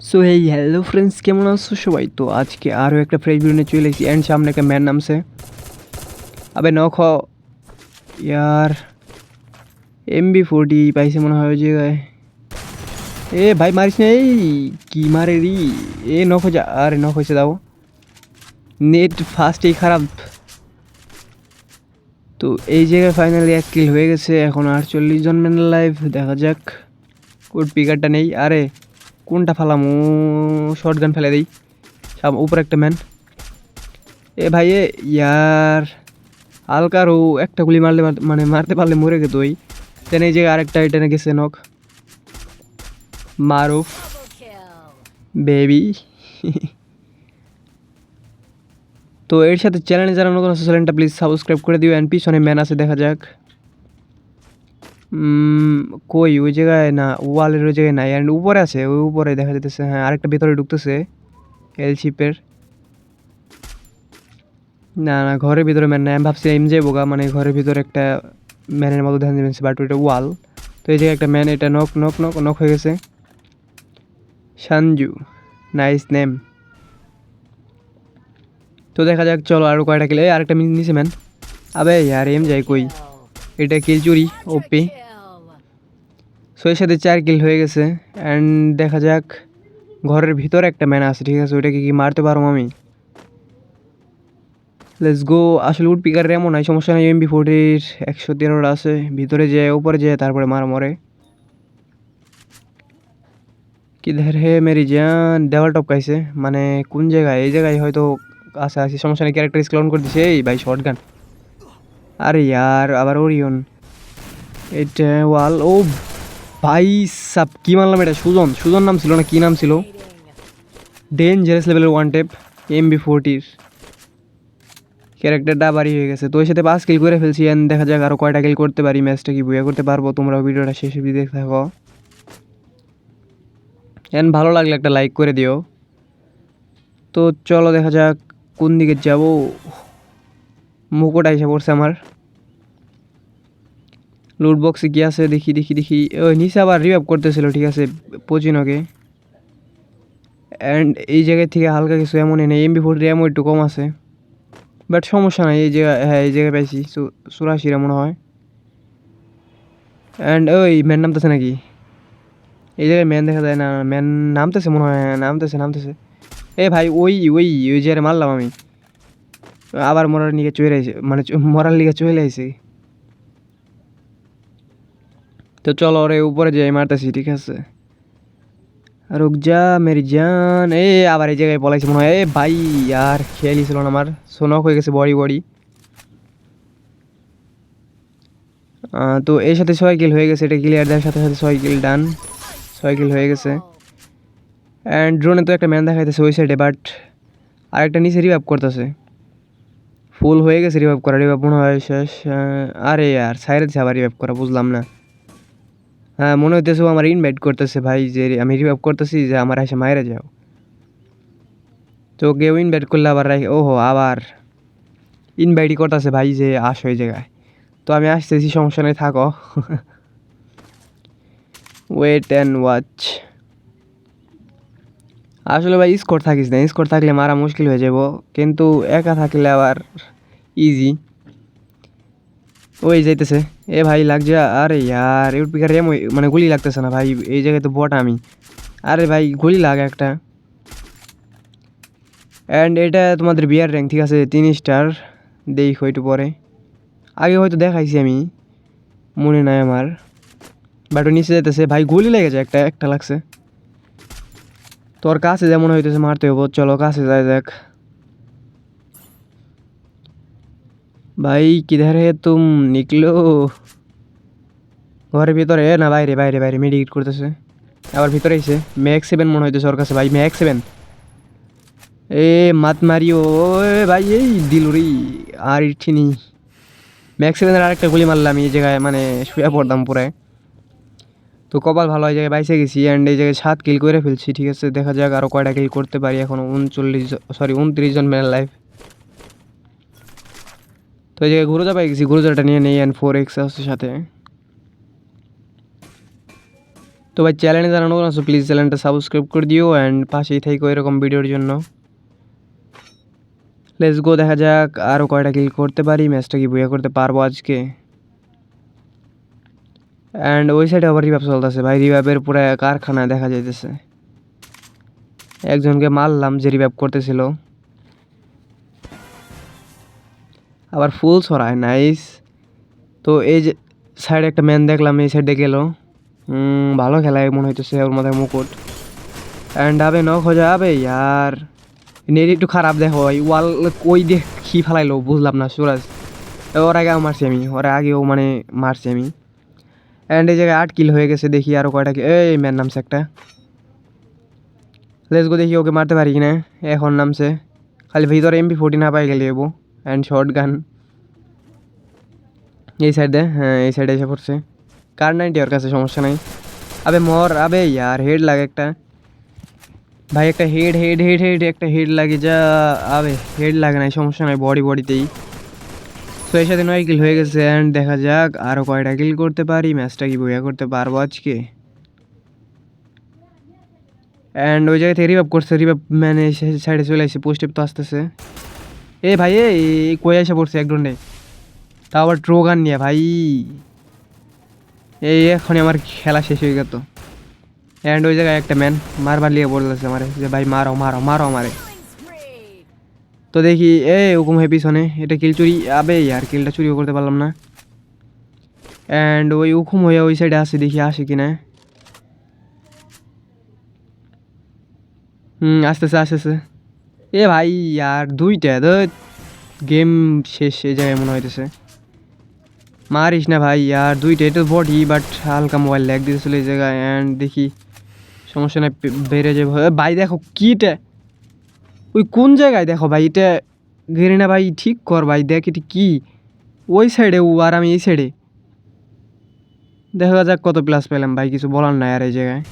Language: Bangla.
সো এই হ্যালো ফ্রেন্ডস কেমন আছো? সবাই, তো আজকে আরও একটা ফ্রেশ ভিডিও চলে এসেছি। অ্যান্ড সামনে একটা ম্যান নামছে। আবে ন নখ। ইয়ার এমবি ফোরটি পাইছে মনে হয় ওই এ, ভাই, মারিস না, এই কি মারে রি? এ, নখ যা, আরে, নখ হয়েছে, দাও। নেট ফার্স্টেই খারাপ। তো এই জায়গায় ফাইনালি এক কিল হয়ে গেছে। এখন আটচল্লিশ জন ম্যান লাইভ দেখা যাক। ওর পিকারটা নেই। আরে কোনটা ফালাম? ও শর্ট গান ফেলে দিই। সাম, উপর একটা ম্যান এ ভাই ইয়ার হালকার ও একটা গুলি মারলে মার- মানে মারতে পারলে মরে গেত ওই। এই জায়গায় আরেকটা এটানে গেছে নক মারুফ বেবি তো এর সাথে চ্যানেলে যারা নতুন আছে চ্যানেলটা প্লিজ সাবস্ক্রাইব করে দিও। অ্যান্ড পিছনে ম্যান আছে, দেখা যাক। কই? ওই জায়গায় না, ওয়ালের ওই জায়গায় নাই। অ্যান্ড উপরে আছে, ওই উপরে দেখা যেতেছে হ্যাঁ আরেকটা ভেতরে ঢুকতেছে এল শিপের না না, ঘরের ভিতরে ম্যান না আমি ভাবছি এম যে বোগা মানে ঘরের ভিতরে একটা ম্যানের মতো ধ্যান দেবেন বাট ওইটা ওয়াল। তো এই জায়গায় একটা ম্যান এটা নক নক নক নক হয়ে গেছে। সানজু নাইস নেম তো দেখা যাক, চলো আরও কয়টা এই আরেকটা নিছে ম্যান আবে, আর এম যাই কই? এটা কিল চুরি ওপি। সো এর সাথে চার কিল হয়ে গেছে। অ্যান্ড দেখা যাক, ঘরের ভিতরে একটা ম্যান আছে, ঠিক আছে? ওইটাকে কি মারতে পারব আমি? লেটস গো আসলে উড পিকার এমন নাই সমস্যা নাই এমবি ফোর্টির একশো তেরোটা আছে। ভিতরে যায় উপরে যায়, তারপরে মার মরে। কিধার হে মেরি জান, দেওয়াল টপকাইছে। মানে কোন জায়গায়? এই জায়গায় হয়তো আছে আছে। সমস্যা নেই ক্যারেক্টার স্ক্লন করে দিছে। এই ভাই শর্ট গান আরে ইয়ার, আবার ওরিয়ন। এটা ওয়াল, ও ভাই সাব, কী মানলাম এটা? সুজন সুজন নাম ছিল না, কী নাম ছিল? ডেঞ্জারাস লেভেলের ওয়ান টেপ এমবি ফোরটির ক্যারেক্টারটা বাড়ি হয়ে গেছে। তো এর সাথে পাঁচ কিল করে ফেলছি এন্ড দেখা যাক আরও কয়টা কিল করতে পারি ম্যাচটা কি বুয়া করতে পারব। তোমরা ভিডিওটা শেষ অবধি দেখতে থাকো। এন্ড ভালো লাগলে একটা লাইক করে দিও। তো চলো দেখা যাক কোন দিকে যাব। মুকুট এসে পড়ছে আমার। লুট বক্সে কি আছে দেখি দেখি দেখি। ওই নিচে আবার রিভাইভ করতেছিল, ঠিক আছে, পচিনকে। অ্যান্ড এই জায়গায় থেকে হালকা কিছু এমনই নেই এমবি ফোর্টি এমন একটু কম আছে। বাট সমস্যা নাই, এই জায়গায় হ্যাঁ এই জায়গায় পাইছি চুরাশিরা মনে হয়। অ্যান্ড ওই ম্যান নামতেছে নাকি? এই জায়গায় ম্যান দেখা যায় না ম্যান নামতেছে মনে হয় হ্যাঁ নামতেছে নামতেছে। এ ভাই, ওই ওই ওই জায়গায় মারলাম আমি। আবার মরার লিগে চলে আইছে মানে মরার লিগে চলে আইছে। তো চলো ওরে উপরে যাই, মারতেছি, ঠিক আছে? রুক যা, মেরি জান। এ, আবার এই জায়গায় পলাইছে মনে হয়। এ, ভাই, আর খেয়ালই ছিল না আমার। সোনক হয়ে গেছে বডি বডি। তো এর সাথে ছয় কিল হয়ে গেছে, এটা ক্লিয়ার দেওয়ার সাথে সাথে ছয় কিল ডান ছয় কিল হয়ে গেছে। অ্যান্ড ড্রোনে তো একটা ম্যান দেখাইতেছে ওই সাইডে বাট আরেকটা নিচে রিভাইভ করতেছে। ফুল হয়ে গেছে রিভাইভ করা রিভাইভ মনে হয় শেষ আরে আর সাইডে আবার রিভাইভ করা, বুঝলাম না। হ্যাঁ মনে হইতেছে ও আমার ইনভাইট করতেছে ভাই, যে আমি রিভাইভ করতেছি, যে আমার এসে মায়েরা যাও। তো কেউ ইনভাইট করলে আবার রাখ ওহো, আবার ইনভাইটই করতেছে ভাই যে আস ওই জায়গায়। তো আমি আসতেছি, সমস্যা নেই, থাকো। ওয়েট অ্যান্ড ওয়াচ আসলে ভাই, স্কোর থাকিস না। স্কোর থাকলে মারা মুশকিল হয়ে যাব কিন্তু একা থাকলে আবার ইজি ওই যাইতেছে। এ ভাই, লাগছে আরে ইয়ার ইউট পিকার এম মানে গুলি লাগতেছে না ভাই, এই জায়গায় তো বট আমি। আরে ভাই, গুলি লাগে একটা। অ্যান্ড এটা তোমাদের বিয়ার র্যাঙ্ক, ঠিক আছে? তিন স্টার দেখো একটু পরে। আগে হয়তো দেখাইছি আমি। মনে নাই আমার। বাট নিচে যেতেছে ভাই, গুলি লেগেছে একটা একটা লাগছে। তোর কাছে যেমন হইতেছে, মারতে হব চলো, কাছে যাই, দেখ। ভাই কিধার তুম নিকলো? ঘরের ভিতরে না বাইরে? বাইরে বাইরে মেডিকেট করতেছে। আবার ভিতরে এসে ম্যাক্স সেভেন মনে হইতেছে ওর কাছে, ভাই ম্যাক্স সেভেন এ, মাত মারিও। ও ভাই, এই দিলুরি, আর ইঠিনি ম্যাক্স সেভেনের আরেকটা গুলি মারলাম এই জায়গায় মানে শুয়ে পড়তাম পুরে তো কপাল ভালো এই জায়গায় বাইসে গেছি অ্যান্ড এই জায়গায় সাত কিল করে ফেলছি, ঠিক আছে? দেখা যাক আরও কয়টা কিল করতে পারি এখন, উনচল্লিশ সরি উনত্রিশ জন ম্যান লাইফ তো এই জায়গায় ঘুরোজা পাই গেছি ঘুরোজাটা নিয়ে নেই অ্যান্ড ফোর এক্স আছে সাথে। তো ভাই চ্যানেলে জানানো আছো প্লিজ চ্যানেলটা সাবস্ক্রাইব করে দিও অ্যান্ড পাশেই থাকো এরকম ভিডিওর জন্য। লেটস গো দেখা যাক আরও কয়টা কিল করতে পারি ম্যাচটা কি বইয়া করতে পারব আজকে? অ্যান্ড ওই সাইডে আবার রিভাব চলতেছে। ভাই রিভাবের পুরো কারখানা দেখা যাইতেছে। একজনকে মারলাম যে রিভাব করতেছিল। আবার ফুল ছড়ায় নাইস তো এই যে সাইডে একটা ম্যান দেখলাম, এই সাইডে গেল। ভালো খেলায় মনে হইতেছে ওর মাথায় মুকুট। অ্যান্ড আবে নক হয়ে যাবে ইয়ার। নেট একটু খারাপ দেখো ওয়াল কই দেখ কি ফেলাইলো, বুঝলাম না, সুরাজ। ওর আগে মারছি আমি, ওর আগেও মানে মারছি আমি। অ্যান্ড এই জায়গায় আট কিল হয়ে গেছে, দেখি আরও কয়টা কি এই ম্যান নামছে একটা। লেস গো দেখি ওকে মারতে পারি কিনা। এখন নামছে। খালি ভিতরে এমপি ফোর্টি না পাই গেলে এবো। অ্যান্ড শর্ট গান এই সাইডে হ্যাঁ এই সাইডে এসে পড়ছে। কার নাইনটি ওর কাছে সমস্যা নাই। আবে মর, আবে ইয়ার হেড লাগে একটা। ভাই, একটা হেড হেড হেড হেড একটা হেড লাগে যা, আবে হেড লাগে নাই, সমস্যা নাই বডি বডিতেই তো এর সাথে নয় কিল হয়ে গেছে অ্যান্ড দেখা যাক আরও কয়টা কিল করতে পারি ম্যাচটা কি বইয়া করতে পারব আজকে? অ্যান্ড ওই জায়গায় থেকে রিভাব করছে রিভাব মানে সাইডে চলে আসছে পোস্টে তো আসতেছে। এ ভাই, এ কই এসে পড়ছে এক ডন্ডে তাও আবার ট্রোগান নিয়ে, ভাই। এই এখনই আমার খেলা শেষ হয়ে গেল অ্যান্ড ওই জায়গায় একটা ম্যান মারবার লিয়ে বলতেছে আমারে যে, ভাই, মারো মারো মারো আমারে। তো দেখি এ হুকুম হে পিছনে, এটা কিল চুরি আবে, আর কিলটা চুরিও করতে পারলাম না। অ্যান্ড ওই হুকুম হয়ে ওই সাইডে আসে, দেখি আসে কি না হুম আসতেছে আসতেছে এ ভাই, আর দুইটা, তো গেম শেষ এই জায়গায় মনে হইতেছে। মারিস না ভাই, আর দুইটা, এটা বডি বাট হালকা মোবাইল ল্যাগ দিতেছিল এই জায়গায় অ্যান্ড দেখি সমস্যা পে- বেড়ে যাবে। ভাই, দেখো, কিটা ওই কোন জায়গায়? দেখো ভাই, এটা ঘেরে না ভাই ঠিক কর ভাই, দেখ এটি কী? ওই সাইডে ও আর আমি এই সাইডে দেখা যাক কত প্লাস পেলাম ভাই, কিছু বলার নাই আর এই জায়গায়।